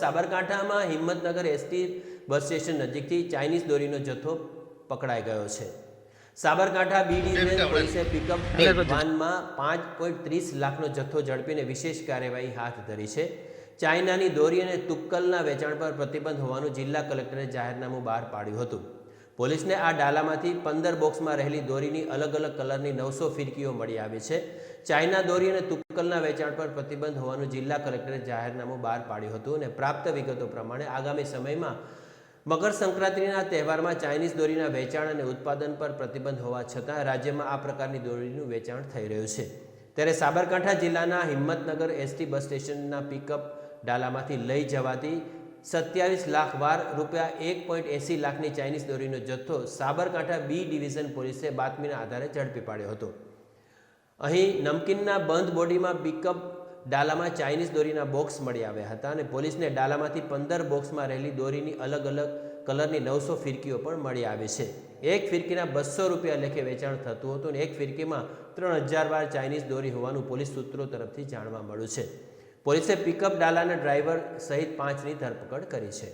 સાબરકાંઠામાં Himmatnagar ST bus station નજીકથી Chinese દોરીનો જથ્થો પકડાઈ ગયો છે. સાબરકાંઠા બી ડિવિઝન પોલીસે પિકઅપ વાનમાં પાંચ પોઈન્ટ ત્રીસ લાખનો જથ્થો ઝડપીને વિશેષ કાર્યવાહી હાથ ધરી છે. ચાઇનાની દોરી અને તુક્કલના વેચાણ પર પ્રતિબંધ હોવાનું જિલ્લા કલેક્ટરે જાહેરનામું બહાર પાડ્યું હતું. પોલીસને આ ડાલામાંથી પંદર બોક્સમાં રહેલી દોરીની અલગ અલગ કલરની નવસો ફિરકીઓ મળી આવી છે. ચાઇના દોરી અને તુક્કલના વેચાણ પર પ્રતિબંધ હોવાનું જિલ્લા કલેક્ટરે જાહેરનામું બહાર પાડ્યું હતું અને પ્રાપ્ત વિગતો પ્રમાણે આગામી સમયમાં મકર સંક્રાંતિના તહેવારમાં ચાઇનીઝ દોરીના વેચાણ અને ઉત્પાદન પર પ્રતિબંધ હોવા છતાં રાજ્યમાં આ પ્રકારની દોરીનું વેચાણ થઈ રહ્યું છે. ત્યારે સાબરકાંઠા જિલ્લાના હિંમતનગર એસટી બસ સ્ટેશનના પિકઅપ ડાલામાંથી લઈ જવાતી સત્યાવીસ લાખ વાર રૂપિયા એક પોઈન્ટ એંસી લાખની ચાઇનીઝ દોરીનો જથ્થો સાબરકાંઠા બી ડિવિઝન પોલીસે બાતમીના આધારે ઝડપી પાડ્યો હતો. અહીં નમકીનના બંધ બોડીમાં પિકઅપ ડાલામાં ચાઇનીઝ દોરીના બોક્સ મળી આવ્યા હતા અને પોલીસને ડાલામાંથી પંદર બોક્સમાં રહેલી દોરીની અલગ અલગ કલરની નવસો ફિરકીઓ પણ મળી આવી છે. એક ફિરકીના બસો રૂપિયા લેખે વેચાણ થતું હતું અને એક ફિરકીમાં ત્રણ હજાર વાર ચાઇનીઝ દોરી હોવાનું પોલીસ સૂત્રો તરફથી જાણવા મળ્યું છે. પોલીસે પિકઅપ ડાલાના ડ્રાઈવર સહિત પાંચની ધરપકડ કરી છે.